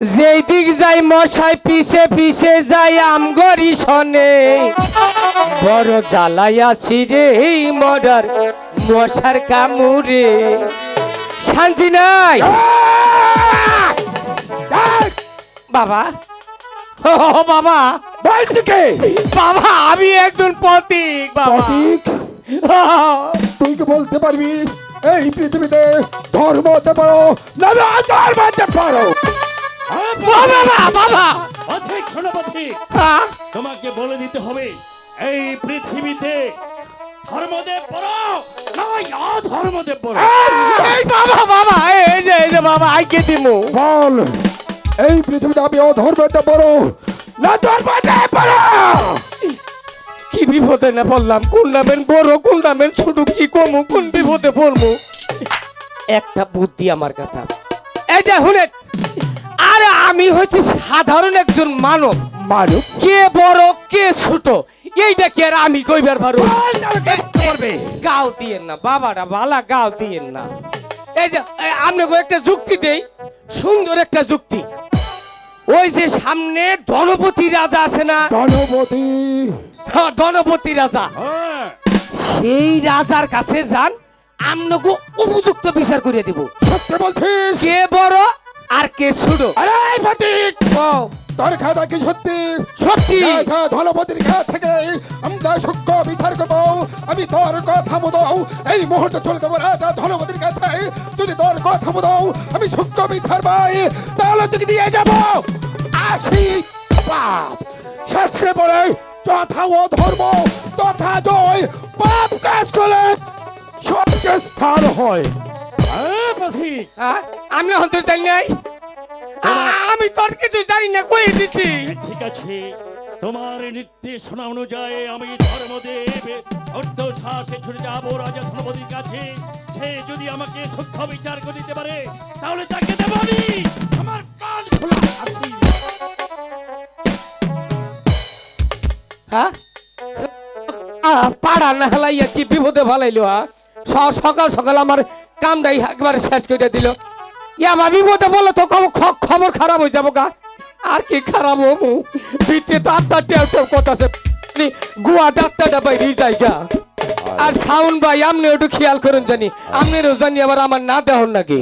যেই দিক যাই মশাই পিছে পিছে যাই আমগরি শনে। বড় জ্বালাইয়াছি রে এই মরার মশার কামুরে। শান্তি নাই। বাবা। ও বাবা। বাবা আমি একজন পথিক বাবা। প্রতীক তুই কি বলতে পারবি? এই পৃথিবীতে ধর্ম হতে পারো না ধর্ম হতে পারো। বাবা বাবা পথিক হ্যাঁ? তোমাকে বলে দিতে হবে এই পৃথিবীতে ধর্মদেব বড় নয় অধর্মদেব বড় এই বাবা বাবা এই যে এই যে বাবা আইকে দিমু? বল এই পৃথিবীতে আমি অধর্ম হতে না ধর্ম হতে পারো কি বিপদে না পড়লাম? কোন নামেন বড় কোন নামেন ছোট কি কমু কোন বিপদে পড়মু একটা বুদ্ধি আমার কাছে এই যে আরে আমি হচ্ছে সাধারণ একজন মানব। মানব? কে বড় কে ছোট? এইটা কি আর আমি কইবার পারো গাও দিয়েন না বাবাটা বালা গাও দিয়েন না। এই যে আপনাকে একটা যুক্তি দেই সুন্দর একটা যুক্তি। ওই যে সামনে ধনপতি রাজা আছে না? গণপতি হ্যাঁ, ধনপতি রাজা। হ্যাঁ, সেই রাজার কাছে যান আমনগো উপযুক্ত বিচার করে দিব। সত্যি বলছিস? কে বড় আর কে ছোট? প্রতীক ও, তোর খাতা কি সত্যি? সত্যি। ধনপতির কাছ থেকে আমরা সূক্ষ্ম বিচার করব। আমি তোর কথা মতো এই মুহূর্তে চলে যাব রাজা ধনপতির কাছে। যদি তোর কথা মতো আমি সূক্ষ্ম বিচার পাই তাহলে তোকে দিয়ে যাব। আসি পাপ শাস্ত্রে বলে যথা ও ধর্ম তথা জয়। পাপ কাজ করলে সবকে স্থান হয়। হ্যাঁ? আমি হয়তো জানি নাই। আমি তোর কিছু জানি না কই দিছি? ঠিক আছে তোমার নির্দেশনা অনুযায়ী আমি ধর্মদেব অর্ধ সাহসে ছুটে যাব রাজা ধর্মপতির কাছে। সে যদি আমাকে সূক্ষ্ম বিচার করে দিতে পারে তাহলে তাকে দেব আমি। আমার প্রাণ খোলা আছি। হ্যাঁ? আ, পাড়া না হেলাইয়া কি বিপদে ভালাইলো হ্যাঁ? সকাল সকাল আমার কামটাই একবারে শেষ করে দিল। ইয়ামা বিপদে বললে তো খবর খারাপ হয়ে যাব গা। আর কি খারাপ হব? ভিতরে তো আত্মা টেউ টেউ গুয়া ডাক্তারটা বাইরে যাই আর সাউন্ড ভাই আপনি একটু খেয়াল করুন জানি। আপনি জানি আবার আমার না দেহন নাকি।